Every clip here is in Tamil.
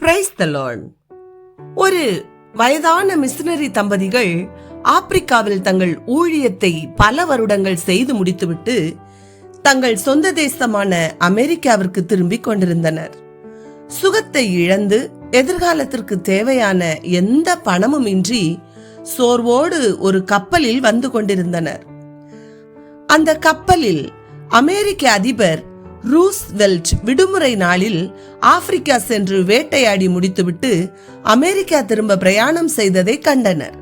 பிரைஸ் த லார்ட் ஒரு வயதான மிஷினரி தம்பதிகள் ஆப்பிரிக்காவில் தங்கள் ஊழியத்தை பல வருடங்கள் செய்து முடித்துவிட்டு தங்கள் சொந்த தேசமான அமெரிக்காவிற்கு திரும்பிக் கொண்டிருந்தனர். சுகத்தை இழந்து எதிர்காலத்திற்கு தேவையான எந்த பணமும் இன்றி சோர்வோடு ஒரு கப்பலில் வந்து கொண்டிருந்தனர். அந்த கப்பலில் அமெரிக்க அதிபர் ரூஸ்வெல்ட் விடுமுறை நாளில் ஆப்பிரிக்கா சென்று வேட்டையாடி முடித்துவிட்டு அமெரிக்கா திரும்ப பிரயாணம் செய்ததை கண்டனர்.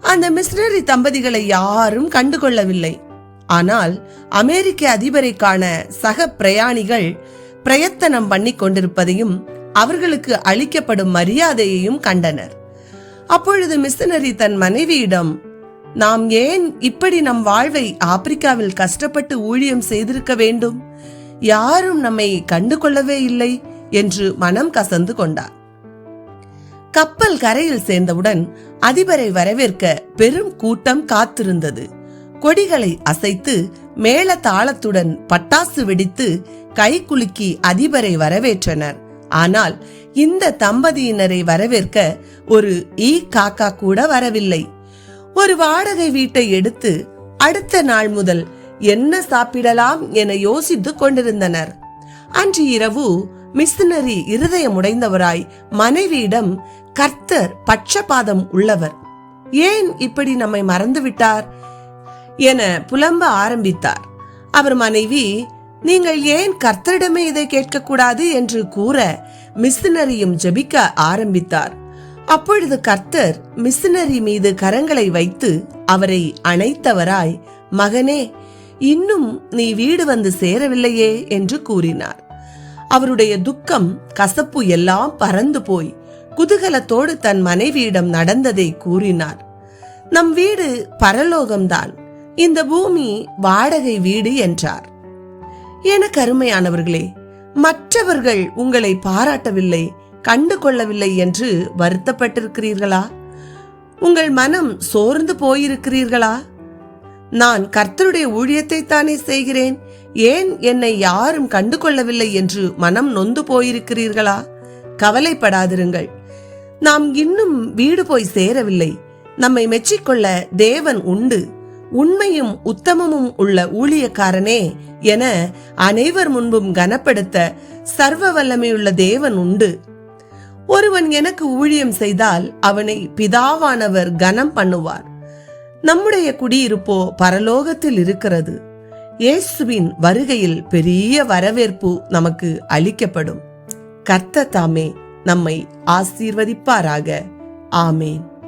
அந்த மிஷினரி தம்பதிகளை யாரும் கண்டுகொள்ளவில்லை. ஆனால் அமெரிக்க அதிபரை காண சக பிரயாணிகள் பிரயத்தனம் பண்ணி கொண்டிருப்பதையும் அவர்களுக்கு அளிக்கப்படும் மரியாதையையும் கண்டனர். அப்பொழுது மிஷினரி தன் மனைவியிடம் நாம் ஏன் இப்படி நம் வாழ்வை ஆப்பிரிக்காவில் கஷ்டப்பட்டு ஊழியம் செய்திருக்க வேண்டும்? யாரும் நம்மை கண்டு கொள்ளவே இல்லை என்று மனம் கசந்து கொண்டார். கப்பல் கரையில் சேர்ந்தவுடன் அதிபரை வரவேற்க பெரும் கூட்டம் காத்திருந்தது. கொடிகளை அசைத்து மேள தாளத்துடன் பட்டாசு வெடித்து கை குலுக்கி அதிபரை வரவேற்றனர். ஆனால் இந்த தம்பதியினரை வரவேற்க ஒரு ஈ காக்கா கூட வரவில்லை. ஒரு வாடகை வீட்டை எடுத்து அடுத்த நாள் முதல் என்ன சாப்பிடலாம் என யோசித்துக் கொண்டிருந்தனர். அன்று இரவு மிஸ்னரி இருதயம் உடைந்தவராய் மனைவியிடம் கர்த்தர் பட்சபாதம் உள்ளவர். ஏன் இப்படி நம்மை மறந்துவிட்டார்? என புலம்ப ஆரம்பித்தார். அவர் மனைவி நீங்கள் ஏன் கர்த்தரிடமே இதை கேட்கக்கூடாது? என்று கூற மிஸ்னரியும் ஜெபிக்க ஆரம்பித்தார். அப்பொழுது கர்த்தர் மிஸ்னரி மீது கரங்களை வைத்து அவரை அணைத்தவராய் மகனே இன்னும் நீ வீடு வந்து சேரவில்லையே என்று கூறினார். அவருடைய துக்கம் கசப்பு எல்லாம் பறந்து போய் குதூகலத்தோடு தன் மனைவியிடம் நடந்ததை கூறினார். நம் வீடு பரலோகம்தான். இந்த பூமி வாடகை வீடு என்றார். என கருமையானவர்களே மற்றவர்கள் உங்களை பாராட்டவில்லை கண்டு கொள்ளவில்லை என்று வருத்தப்பட்டிருக்கிறீர்களா? உங்கள் மனம் சோர்ந்து போயிருக்கிறீர்களா? நான் கர்த்தருடைய ஊழியத்தை தானே செய்கிறேன். ஏன் என்னை யாரும் கண்டு கொள்ளவில்லை என்று மனம் நொந்து போயிருக்கிறீர்களா? கவலைப்படாதிருங்கள். நாம் இன்னும் வீடு போய் சேரவில்லை. நம்மை மெச்சிக்கொள்ள தேவன் உண்டு. உண்மையும் உத்தமமும் உள்ள ஊழியக்காரனே என அனைவர் முன்பும் கனப்படுத்த சர்வ வல்லமையுள்ள தேவன் உண்டு. ஒருவன் எனக்கு ஊழியம் செய்தால் அவனை பிதாவானவர் கனம் பண்ணுவார். நம்முடைய குடியிருப்போ பரலோகத்தில் இருக்கிறது. இயேசுவின் வருகையில் பெரிய வரவேற்பு நமக்கு அளிக்கப்படும். கர்த்த தாமே நம்மை ஆசீர்வதிப்பாராக. ஆமேன்.